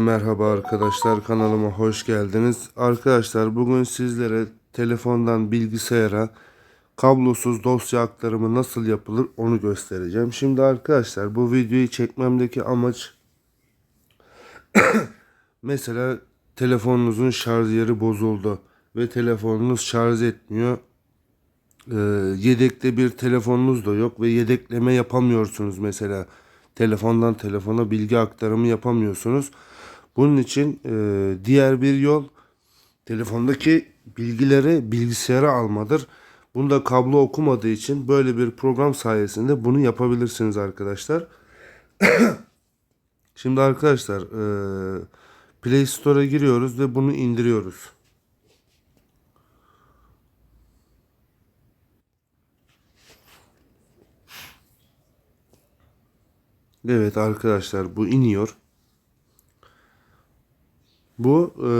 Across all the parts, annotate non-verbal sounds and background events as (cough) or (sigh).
Merhaba arkadaşlar kanalıma hoş geldiniz. Arkadaşlar bugün sizlere telefondan bilgisayara kablosuz dosya aktarımı nasıl yapılır onu göstereceğim. Şimdi arkadaşlar bu videoyu çekmemdeki amaç (coughs) mesela telefonunuzun şarj yeri bozuldu ve telefonunuz şarj etmiyor. Ee, yedekte bir telefonunuz da yok ve yedekleme yapamıyorsunuz mesela telefondan telefona bilgi aktarımı yapamıyorsunuz. Bunun için e, diğer bir yol telefondaki bilgileri bilgisayara almadır. Bunda kablo okumadığı için böyle bir program sayesinde bunu yapabilirsiniz arkadaşlar. (coughs) Şimdi arkadaşlar e, Play Store'a giriyoruz ve bunu indiriyoruz. Evet arkadaşlar bu iniyor. Bu e,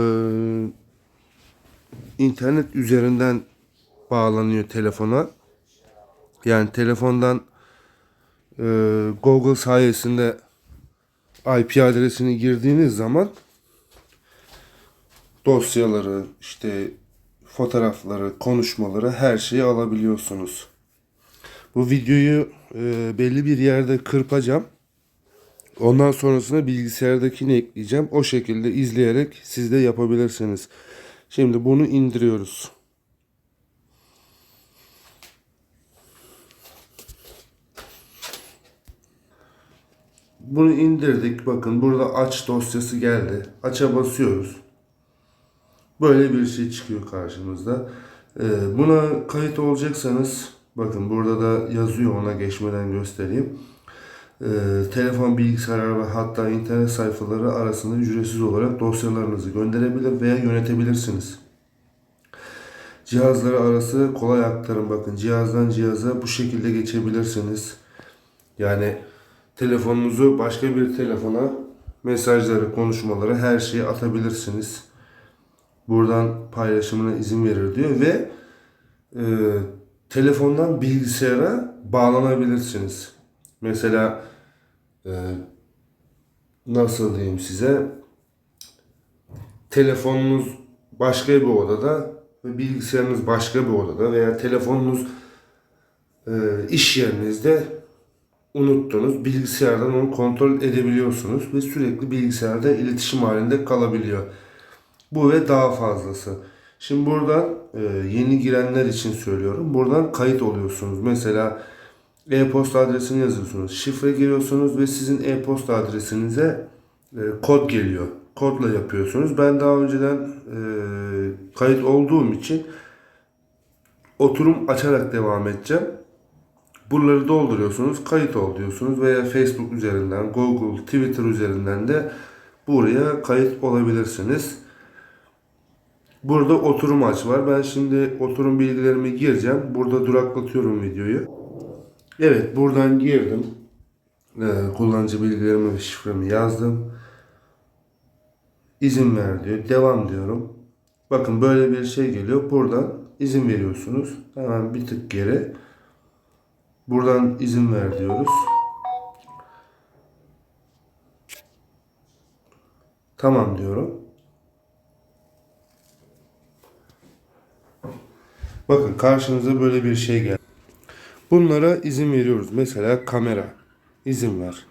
internet üzerinden bağlanıyor telefona. Yani telefondan e, Google sayesinde IP adresini girdiğiniz zaman dosyaları, işte fotoğrafları, konuşmaları her şeyi alabiliyorsunuz. Bu videoyu e, belli bir yerde kırpacağım. Ondan sonrasında bilgisayardakini ekleyeceğim. O şekilde izleyerek siz de yapabilirsiniz. Şimdi bunu indiriyoruz. Bunu indirdik. Bakın burada aç dosyası geldi. Aç'a basıyoruz. Böyle bir şey çıkıyor karşımızda. Ee, buna kayıt olacaksanız bakın burada da yazıyor ona geçmeden göstereyim. Ee, telefon, bilgisayar ve hatta internet sayfaları arasında ücretsiz olarak dosyalarınızı gönderebilir veya yönetebilirsiniz. Cihazları arası kolay aktarım bakın cihazdan cihaza bu şekilde geçebilirsiniz. Yani telefonunuzu başka bir telefona mesajları, konuşmaları her şeyi atabilirsiniz. Buradan paylaşımına izin verir diyor ve e, telefondan bilgisayara bağlanabilirsiniz. Mesela e, nasıl diyeyim size telefonunuz başka bir odada ve bilgisayarınız başka bir odada veya telefonunuz e, iş yerinizde unuttunuz. Bilgisayardan onu kontrol edebiliyorsunuz ve sürekli bilgisayarda iletişim halinde kalabiliyor. Bu ve daha fazlası. Şimdi buradan e, yeni girenler için söylüyorum. Buradan kayıt oluyorsunuz. Mesela e-posta adresini yazıyorsunuz. Şifre giriyorsunuz ve sizin e-posta adresinize e, kod geliyor. Kodla yapıyorsunuz. Ben daha önceden e, kayıt olduğum için oturum açarak devam edeceğim. Buraları dolduruyorsunuz, kayıt ol diyorsunuz veya Facebook üzerinden, Google, Twitter üzerinden de buraya kayıt olabilirsiniz. Burada oturum aç var. Ben şimdi oturum bilgilerimi gireceğim. Burada duraklatıyorum videoyu. Evet buradan girdim. Ee, kullanıcı bilgilerimi ve şifremi yazdım. İzin ver diyor. Devam diyorum. Bakın böyle bir şey geliyor. Buradan izin veriyorsunuz. Hemen bir tık geri. Buradan izin ver diyoruz. Tamam diyorum. Bakın karşınıza böyle bir şey geldi. Bunlara izin veriyoruz. Mesela kamera. izin ver.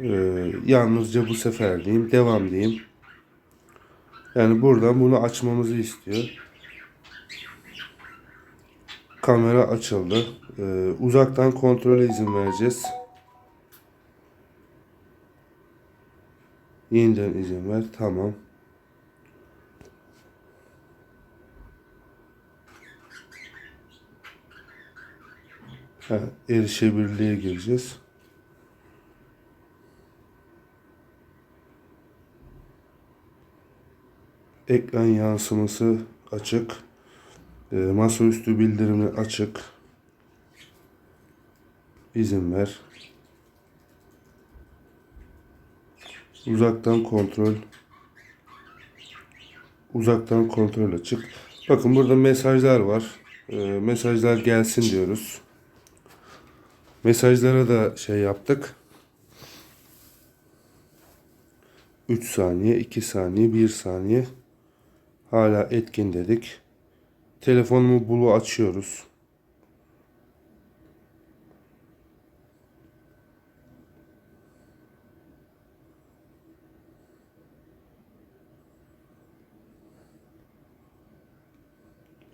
Ee, yalnızca bu sefer diyeyim. Devam diyeyim. Yani buradan bunu açmamızı istiyor. Kamera açıldı. Ee, uzaktan kontrole izin vereceğiz. Yeniden izin ver. Tamam. Ha, erişebilirliğe gireceğiz. Ekran yansıması açık. E, masaüstü bildirimi açık. İzin ver. Uzaktan kontrol. Uzaktan kontrol açık. Bakın burada mesajlar var. E, mesajlar gelsin diyoruz. Mesajlara da şey yaptık. 3 saniye, 2 saniye, 1 saniye. Hala etkin dedik. Telefonumu bulu açıyoruz.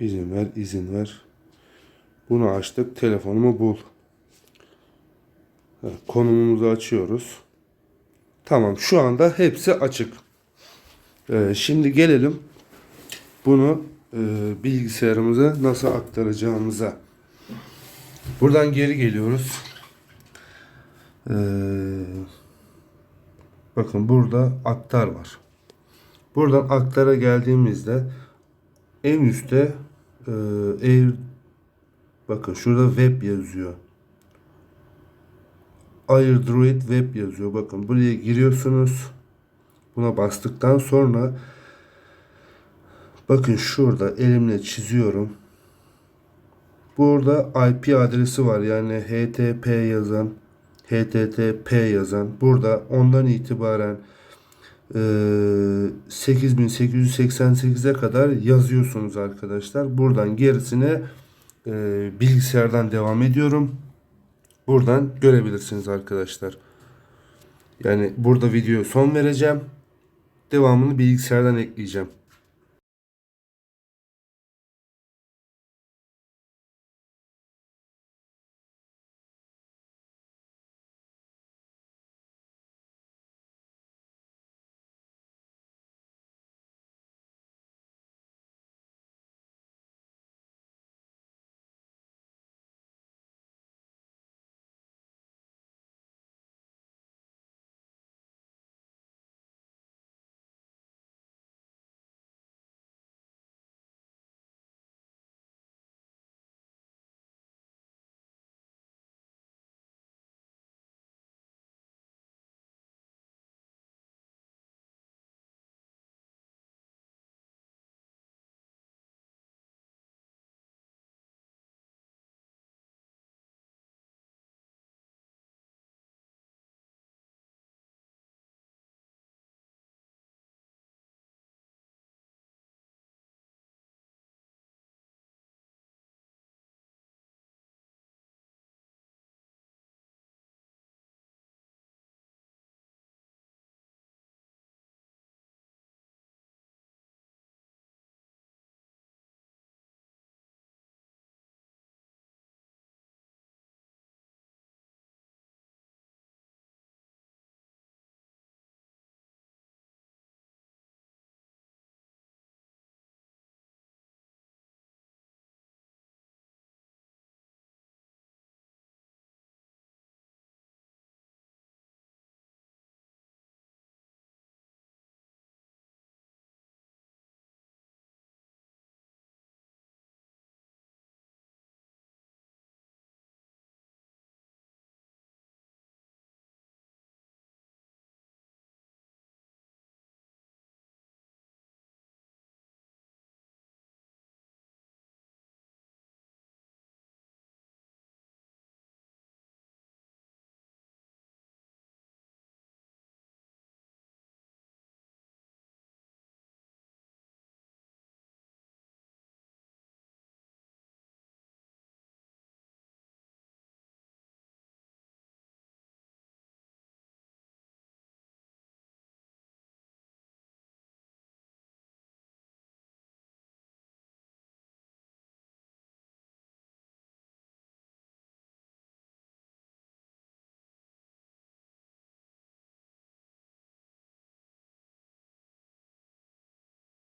İzin ver, izin ver. Bunu açtık. Telefonumu bul. Konumumuzu açıyoruz. Tamam şu anda hepsi açık. Ee, şimdi gelelim bunu e, bilgisayarımıza nasıl aktaracağımıza. Buradan geri geliyoruz. Ee, bakın burada aktar var. Buradan aktara geldiğimizde en üstte e, Air bakın şurada web yazıyor. AirDroid Web yazıyor. Bakın buraya giriyorsunuz. Buna bastıktan sonra bakın şurada elimle çiziyorum. Burada IP adresi var. Yani HTTP yazan, HTTP yazan. Burada ondan itibaren e, 8888'e kadar yazıyorsunuz arkadaşlar. Buradan gerisine bilgisayardan devam ediyorum. Buradan görebilirsiniz arkadaşlar. Yani burada video son vereceğim. Devamını bilgisayardan ekleyeceğim.